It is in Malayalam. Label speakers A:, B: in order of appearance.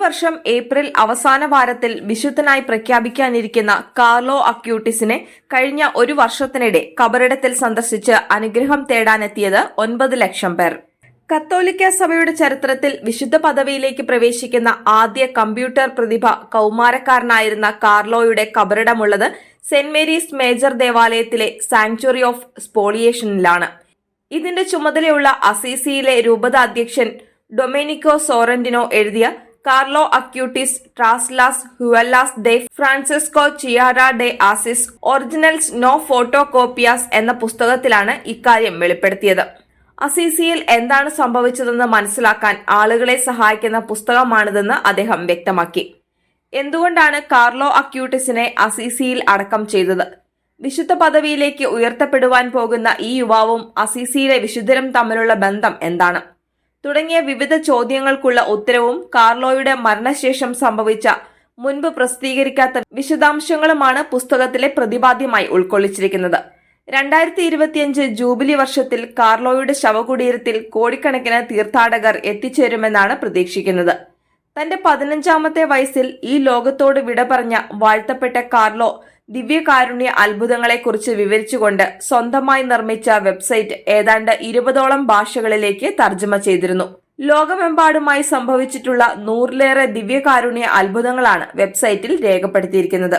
A: വർഷം ഏപ്രിൽ അവസാന വാരത്തിൽ വിശുദ്ധനായി പ്രഖ്യാപിക്കാനിരിക്കുന്ന കാർലോ അക്യൂട്ടിസിനെ കഴിഞ്ഞ ഒരു വർഷത്തിനിടെ കബറിടത്തിൽ സന്ദർശിച്ച് അനുഗ്രഹം തേടാനെത്തിയത് ഒൻപത് ലക്ഷം പേർ. കത്തോലിക്ക സഭയുടെ ചരിത്രത്തിൽ വിശുദ്ധ പദവിയിലേക്ക് പ്രവേശിക്കുന്ന ആദ്യ കമ്പ്യൂട്ടർ പ്രതിഭ കൗമാരക്കാരനായിരുന്ന കാർലോയുടെ കബറിടമുള്ളത് സെന്റ് മേരീസ് മേജർ ദേവാലയത്തിലെ സാങ്ച്വറി ഓഫ് സ്പോളിയേഷനിലാണ്. ഇതിന്റെ ചുമതലയുള്ള അസീസിയിലെ രൂപത അധ്യക്ഷൻ ഡൊമിനിക്കോ സോറന്റിനോ എഴുതിയ കാർലോ അക്യൂട്ടിസ് ട്രാസ്ലാസ് ഹുവല്ലാസ് ഡെ ഫ്രാൻസിസ്കോ ചിയാറ ഡെ ആസിസ് ഒറിജിനൽസ് നോ ഫോട്ടോ കോപ്പിയാസ് എന്ന പുസ്തകത്തിലാണ് ഇക്കാര്യം വെളിപ്പെടുത്തിയത്. അസീസിയിൽ എന്താണ് സംഭവിച്ചതെന്ന് മനസ്സിലാക്കാൻ ആളുകളെ സഹായിക്കുന്ന പുസ്തകമാണിതെന്ന് അദ്ദേഹം വ്യക്തമാക്കി. എന്തുകൊണ്ടാണ് കാർലോ അക്യൂട്ടിസിനെ അസീസിയിൽ അടക്കം ചെയ്തത്? വിശുദ്ധ പദവിയിലേക്ക് ഉയർത്തപ്പെടുവാൻ പോകുന്ന ഈ യുവാവും അസീസിയിലെ വിശുദ്ധരും തമ്മിലുള്ള ബന്ധം എന്താണ്? തുടങ്ങിയ വിവിധ ചോദ്യങ്ങൾക്കുള്ള ഉത്തരവും കാർലോയുടെ മരണശേഷം സംഭവിച്ച മുൻപ് പ്രസിദ്ധീകരിക്കാത്ത വിശദാംശങ്ങളുമാണ് പുസ്തകത്തിലെ പ്രതിപാദ്യമായി ഉൾക്കൊള്ളിച്ചിരിക്കുന്നത്. രണ്ടായിരത്തി ഇരുപത്തിയഞ്ച് ജൂബിലി വർഷത്തിൽ കാർലോയുടെ ശവകുടീരത്തിൽ കോടിക്കണക്കിന് തീർത്ഥാടകർ എത്തിച്ചേരുമെന്നാണ് പ്രതീക്ഷിക്കുന്നത്. തന്റെ പതിനഞ്ചാമത്തെ വയസ്സിൽ ഈ ലോകത്തോട് വിട പറഞ്ഞ വാഴ്ത്തപ്പെട്ട കാർലോ ദിവ്യകാരുണ്യ അത്ഭുതങ്ങളെക്കുറിച്ച് വിവരിച്ചുകൊണ്ട് സ്വന്തമായി നിർമ്മിച്ച വെബ്സൈറ്റ് ഏതാണ്ട് ഇരുപതോളം ഭാഷകളിലേക്ക് തർജമ ചെയ്തിരുന്നു. ലോകമെമ്പാടുമായി സംഭവിച്ചിട്ടുള്ള നൂറിലേറെ ദിവ്യകാരുണ്യ അത്ഭുതങ്ങളാണ് വെബ്സൈറ്റിൽ രേഖപ്പെടുത്തിയിരിക്കുന്നത്.